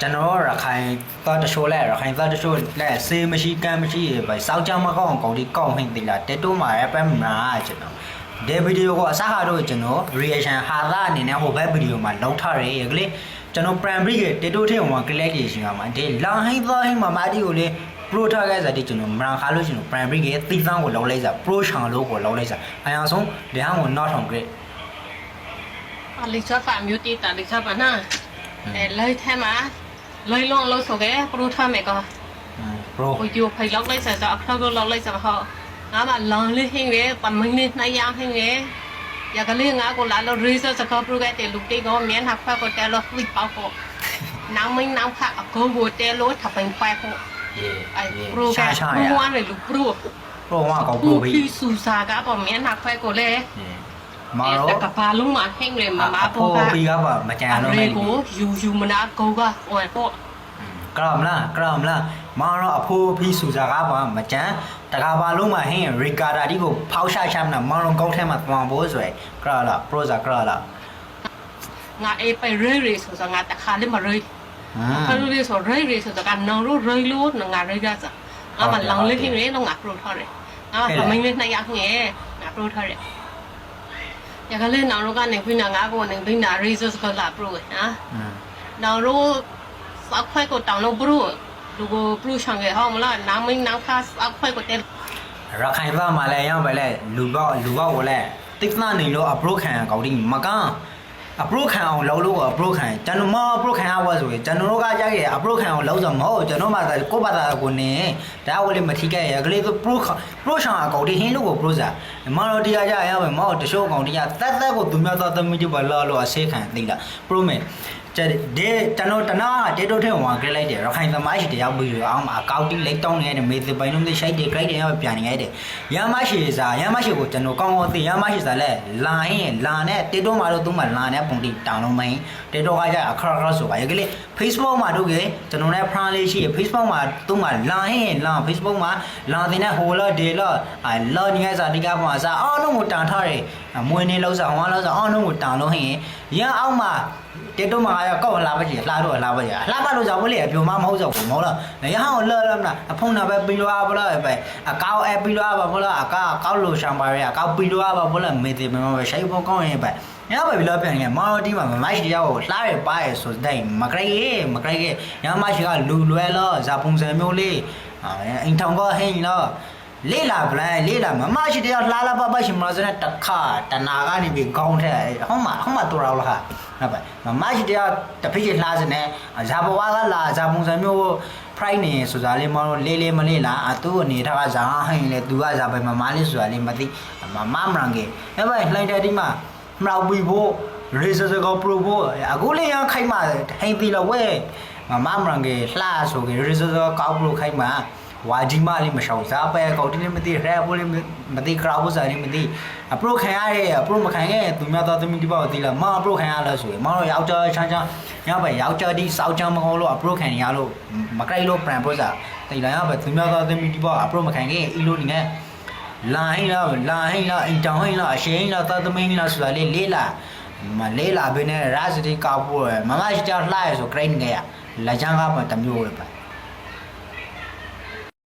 ကျွန်တော်ရခိုင်သွားတရှိုးလဲရခိုင်သွားတရှိုးလဲစေးမရှိကမ်းမရှိပဲစောက်ကြမကောင်းကောင်းဒီကောင်းဟင်းတိလာတက်တိုးမှာရပမ်နာကျွန်တော်ဒီဗီဒီယိုကိုအစားဟာတော့ကျွန်တော် reaction ဟာသာအနေနဲ့ဟိုဘက်ဗီဒီယိုမှာလောက်ထားရရကလေးကျွန်တော် prime break ရဲ့တက်တိုးထဲမှာ click ရရှင်မှာဒီလောင်ဟင်းသွားဟင်းမှာမာတီကိုလေ pro ထားခဲ့စားဒီကျွန်တော်မရန်ခါလို့ကျွန်တော် prime break ရဲ့သီးသန်းကိုလောက်လိုက်စား pro ချောင်လို့ကိုလောက်လိုက်စားအရင်ဆုံးဒီဟာကို not on grade အလိချာဖာမျိုးတီတာလိချာဖာနာ အဲလိုက်ထဲမှာလိုက်လုံးလို့ဆိုခဲ့ပရိုထားမယ်ကော pro ကိုယူဖိုင်လောက်လိုက်စားအခါကိုလောက်လိုက်စားဟောငါမလောင်လေးဟင်းရဲ့ပမင်းလေးနိုင်ရဟင်းရဲ့ရကလေးငါကိုလာလို့ research စကောပရိုကတဲ့လူတေကောမြန်ဟာဖတ်ကိုတဲလို့ဖိပေါကိုနောင်မင်းနောင်ဖတ်အကောကိုတဲလို့ထပိုင်ဖိုင်ကိုအဲပရိုကရှာရှာပရရိုဝါလေလူပရို pro ကကောပရို pro ပြီဖီဆူစာကပေါ်မြန်ဟာဖတ်ကိုလေ မာရောကဘာလုံးမှာဟိမ့်လေမမပေါ်ကပီကပါမကြံလုံးလေကိုယူယူမနာကောကဟိုပေါ့ကရမလားကရမလားမာရောအဖိုးဖီးစူစာကပါမကြံတကဘာလုံးမှာဟင်းရီကာတာဒီကိုဖောက်ရှာရှာမနာမာရောကောက်ထဲမှာပမာဖို့ဆိုရယ်ကရလားပရိုစာကရလားငါအေးပဲရေရေဆိုဆိုငါတခါလေးမရေခါလူလေးဆိုရေရေဆိုတော့ကနောင်လို့ရေလို့ငါရေရစာငါမလောင်လေးခင်လေတော့ငါပရိုထော်တယ်ငါမမင်းလေးနှစ်ယောက်ငယ်ငါပရိုထော်တယ် ရကလေးနောင်လို့ကနေခွင်းငါကိုနေဘင်းနာရိဆိုစကလာပရိုနော်နောင်လို့စောက်ခွဲကိုတောင်းလို့ပရိုလူကိုပရိုချောင်းခဲ့ဟောမလားနောင်မင်းနောင်ခါစောက်ခွဲကိုတဲရခိုင်သားမှာလည်းရောက်ပဲလေလူပေါလူပေါကိုလည်းတိတ်နာနေလို့အပရိုခံကောက်ဒီမကန် အပရိုခံအောင်လောက်လို့အပရိုခံကျွန်တော်မအပရိုခံရဝဆိုရင်ကျွန်တော်တို့ကကြရအပရိုခံအောင်လောက်ဆိုမဟုတ်ကျွန်တော်မှကိုဘာသာကိုနေဒါဝလေးမထိခဲ့ရကလေးဆိုပရိုပရိုချောင်းအကောက်ဒီဟင်းလို့ကိုပရိုစာမတော်တရားကြရပဲမဟုတ်တချို့အကောင်တရားတက်တက်ကိုသူများသောသမီးတို့ဘာလို့လို့အစေခံသိလားပရိုမဲကျ တဲ့ကျွန်တော်တနာတေတိုထဲမှာကြလိုက်တယ်ရခိုင်သမိုင်းရှိတရားပြီးရအောင်အကောက်တိလက်တောင်းနေတဲ့မေသပိုင်လုံးတွေရှိုက်တယ်ကြိုက်တယ်ပြန်နေရတယ်ရမရှိစားရမရှိကိုကျွန်တော်ကောင်းကောင်းသိရမရှိစားလဲလာရင်လာနဲ့တေတိုမှာတော့သူ့မှာလာနဲ့ပုံတိတောင်းလုံးမင်းတေတိုကကြအခရခရဆိုပါရကလေး Facebook မှာတို့ကကျွန်တော်နဲ့ friend လေးရှိရ Facebook မှာသူ့မှာလာရင်လာ Facebook မှာလာတဲ့ဟိုလာဒေလာအလောညစားဒီကမှာစားအားလုံးကိုတန်ထားတယ်မွေးနေလောက်စားဝါလောက်စားအားလုံးကိုတန်လို့ဟင်ရအောက်မှာ တေတုမှာရကောက်လာပါကြီးလှတော့လှပါကြီးလှပါလို့ကြောင့်ဘလေအပြိုမမဟုတ်ကြောင့်မဟုတ်လားရဟောင်းလော်လမ်းလားအဖုံနာပဲပြီးလို့ပါလားပဲအကောက်အပြီးလို့ပါဘလားအကောက်ကောက်လို့ရှံပါရအကောက်ပြီးလို့ပါဘလားမေသေးမမပဲရှိုက်ဖို့ကောင်းရင်ပဲညပဲပြီးလို့ပြန်ရင်မော်တီမှာမမရှိရောက်ကိုလှရပါရဆိုတဲ့မကြိုက်မကြိုက်ညမရှိကလူလွဲလို့ဇာပုံစံမျိုးလေးအိမ်ထောင်ကဟင်းလို့လေးလာပလဲလေးလာမမရှိတယောက်လှလာပါပါရှင်မလို့စတဲ့တခါတနာကနေပြီးကောင်းတဲ့ဟောင်းမဟောင်းမတော်တော့လား ဟုတ်ပါမမရှိတယောက်တဖိချလှစနေဇာဘဝကလာဇာပုံစံမျိုး price နေဆိုတာလေးမလို့လေးလေးမလေးလားအတူအနေထားကဇာဟင်းလေသူကဇာပဲမမလေးဆိုတာလေးမသိမမမရန်ကေအဲ့ပဲလှိုက်တဲ့ဒီမှာမလောက်ပြီးဖို့ racer က pro ဖို့အခုလေးရခိုက်မှဟိန်ပြီလို့ဝဲမမမရန်ကေလှဆိုကေ racer ကကောက် pro ခိုက်မှ ဝါဂျီမလေးမရှောင်စားပဲကောက်တင်းလေးမသိရဲပိုးလေးမသိ crowd စားလေးမသိအပရိုခံရရဲ့အပရိုမခံရဲ့သူများသားသမီးဒီပေါ့သိလားမအပရိုခံရလို့ဆိုရင်မတော့ယောက်ျားချမ်းချမ်းညပဲယောက်ျားဒီစောက်ချမ်းမဟုတ်လို့အပရိုခံရလို့မကြိုက်လို့ brand ပို့စားသိလားရပဲသူများသားသမီးဒီပေါ့အပရိုမခံရဲ့အီလိုနေနဲ့လာဟင်းလားလာဟင်းလားအင်တောင်ဟင်းလားအရှိန်လားသားသမီးလားဆိုတာလေးလေးလားမလေးလာဘင်းနဲ့ရာစတီကောက်ဖို့မမရှိကြလှရဲဆို crane ငယ်ရလက်ချမ်းကမှတမျိုးပဲ